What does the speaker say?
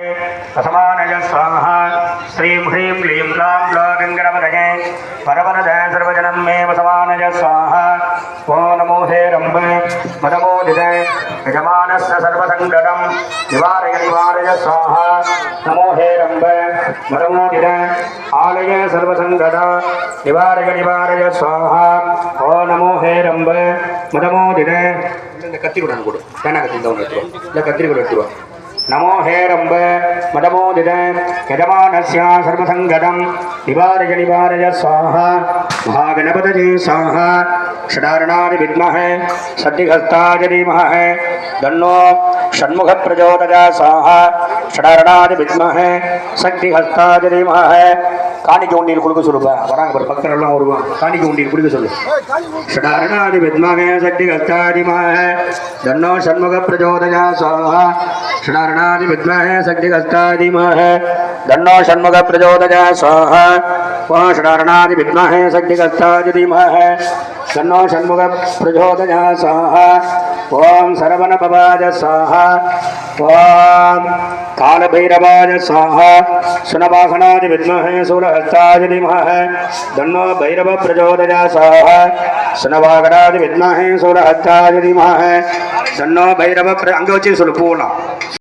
असमानय स्वाहा श्रीं ह्रीं क्लीं क्लां लोगङ्गणपदये परवरद सर्वजनं मे वसमानय स्वाहा ॐ नमो हे रम्ब मदमोदित यजमानस्य सर्वसङ्कटं निवारय निवारय स्वाहा नमो हे रम्ब मदमोदित आलय सर्वसङ्कट निवारय निवारय स्वाहा ॐ नमो हे रम्ब मदमोदित இந்த கத்தி கூட கொடு பேனா கத்தி இந்த ஒன்று எடுத்துருவோம் இல்லை கத்திரி கூட எடுத்துருவோம் नमो हेरंब मदमोदित यजमानस्या सर्वसंगतम निवारय निवारय, स्वाहा। महागणपतये स्वाहा। षडारणादि विद्महे, सद्धिहस्ताय धीमहे। धन्नो षण्मुख प्रचोदया स्वाहा। षडारणादि विद्महे, सद्धिहस्ताय धीमहे। காணிக்க உண்டியில் கொடுக்க சொல்லுப்பா. வராங்க பாரு பக்கம் எல்லாம் வருவான் காணிக்க உண்டியில் கொடுக்க சொல்லு. சடாரணாதி வித்மகே சக்தி கஸ்தாரிமாக தன்னோ சண்முக பிரஜோதயா சுவாஹா சடாரணாதி வித்மகே சக்தி கஸ்தாரிமாக தன்னோ சண்முக பிரஜோதயா சுவாஹா पाषाणादि विद्महे शक्तिकर्ताय धीमहे तन्नो षण्मुख प्रचोदया स्वाह ॐ सरवणपवाय स्वाह ॐ कालभैरवाय स्वाह सुनवाहनादि विद्महे सूलहस्ताय धीमहे तन्नो भैरव प्रचोदया स्वाह सुनवाहनादि विद्महे सूलहस्ताय धीमहे तन्नो भैरव अंगोचि सुलपूला